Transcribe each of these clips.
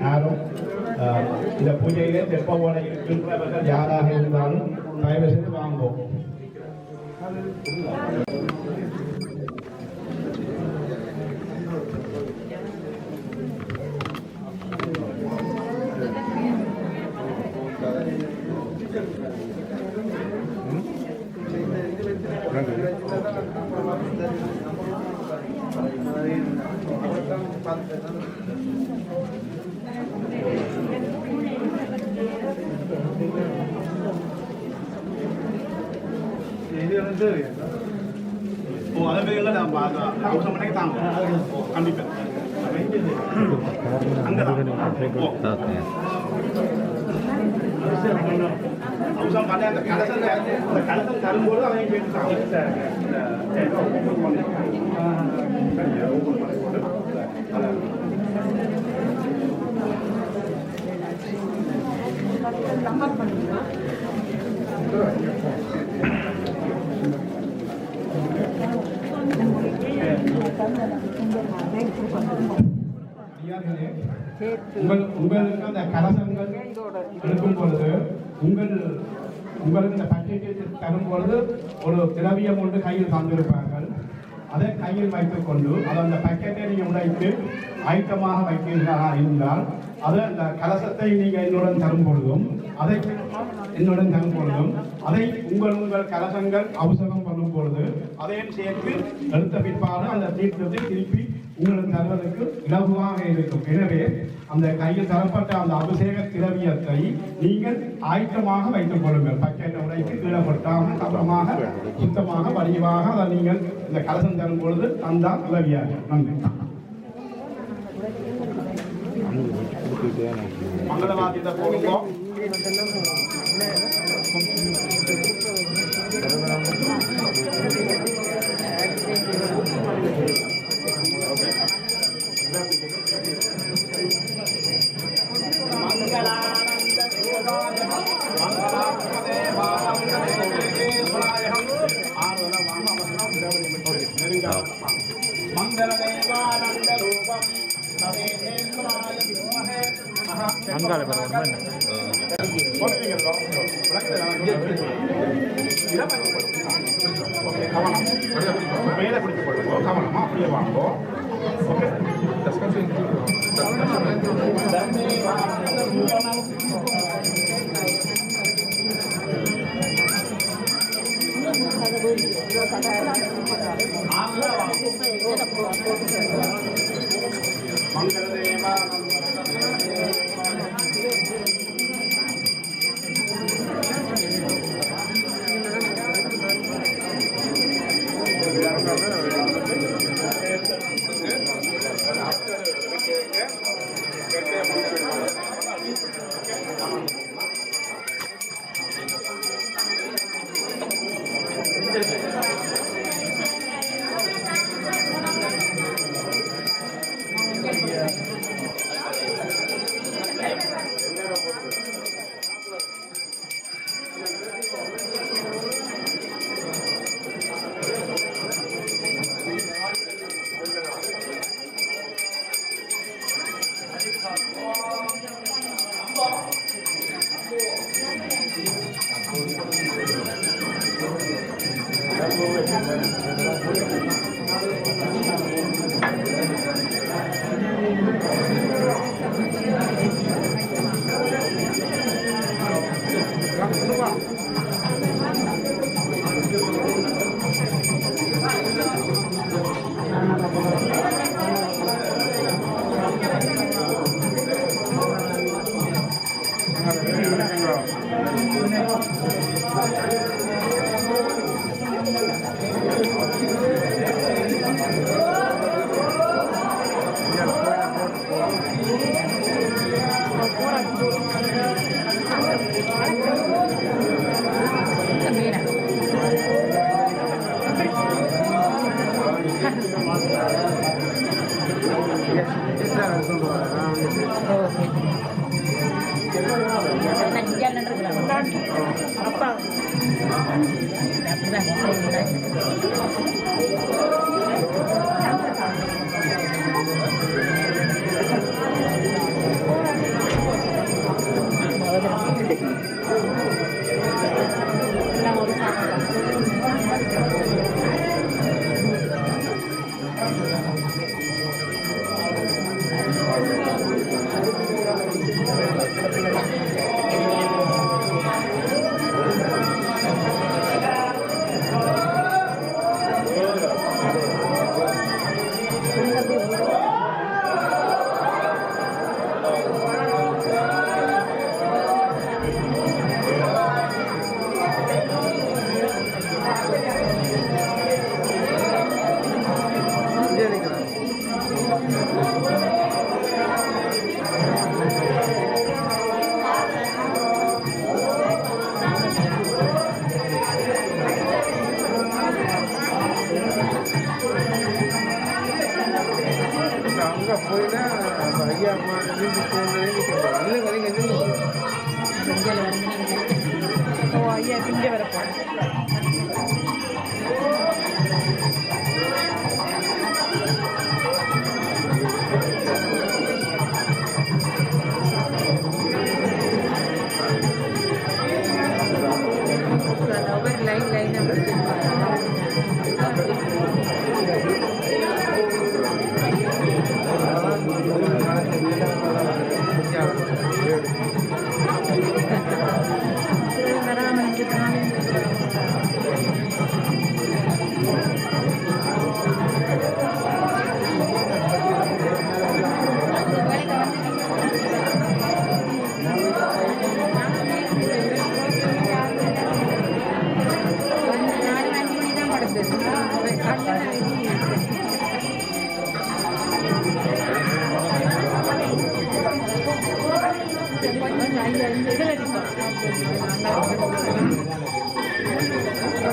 யாரும் ஆஹ், இந்த பூஜையிலே தெப்ப போல இருக்கின்றவர்கள் யாராக இருந்தாலும் தயவு செய்து வாங்குவோம் ஓ அதே இல்லை நம்ம அவசரம் தாங்க கண்டிப்பாக அவசரம் பண்ணி அந்த கலசம் அந்த கலசம் அவங்க அவன் உங்கள் உங்களுக்கு அந்த கலசங்கள் எடுக்கும் பொழுது உங்கள் உங்களுக்கு இந்த பட்ஜெட் தரும் பொழுது ஒரு திரவியம் ஒன்று கையில் தந்திருப்பார்கள். அதை கையில் வைத்துக் கொண்டு அதை அந்த பக்கெட்டை நீங்கள் உடைத்து ஐட்டமாக வைக்கிறீர்களா இருந்தால் அதை அந்த கலசத்தை நீங்கள் என்னுடன் தரும் பொழுதும் அதை என்னுடன் தரும் பொழுதும் அதை உங்கள் உங்கள் கலசங்கள் அவசரம் பண்ணும் பொழுது அதையும் சேர்த்து எடுத்த பிற்பாடு அந்த தீர்த்தத்தை திருப்பி உங்களுக்கு தருவதற்கு இலகுவாக இருக்கும். எனவே அந்த கையில் தரப்பட்ட அந்த அபிஷேக திரவியத்தை நீங்கள் ஆயத்தமாக வைத்துக் கொள்ளுங்கள். பக்கெட்டை உடைத்து கீழப்படுத்தாமல் கவனமாக சுத்தமாக வடிவாக அதை நீங்கள் இந்த கலசம் தரும் பொழுது தந்தால் உதவியாக. நன்றி. மங்களவாதியத்தை போடுங்க. மகா போடுவீங்களோ? விளக்குது எனக்கு. கவனம். மேலே பிடிச்சு போடுங்க. கவனமாக அப்படியே வாங்கோ.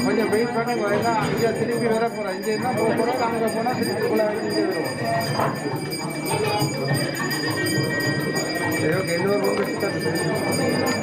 கொஞ்சம் வெயிட் பண்ண வேண்டாம் அங்கே திருப்பி வர போகிறேன் இங்கே என்ன போக போனால் அங்கே போனால் திருப்பி கூட இங்கே வரும் சரி ஓகே இன்னொரு ரூம் எடுத்து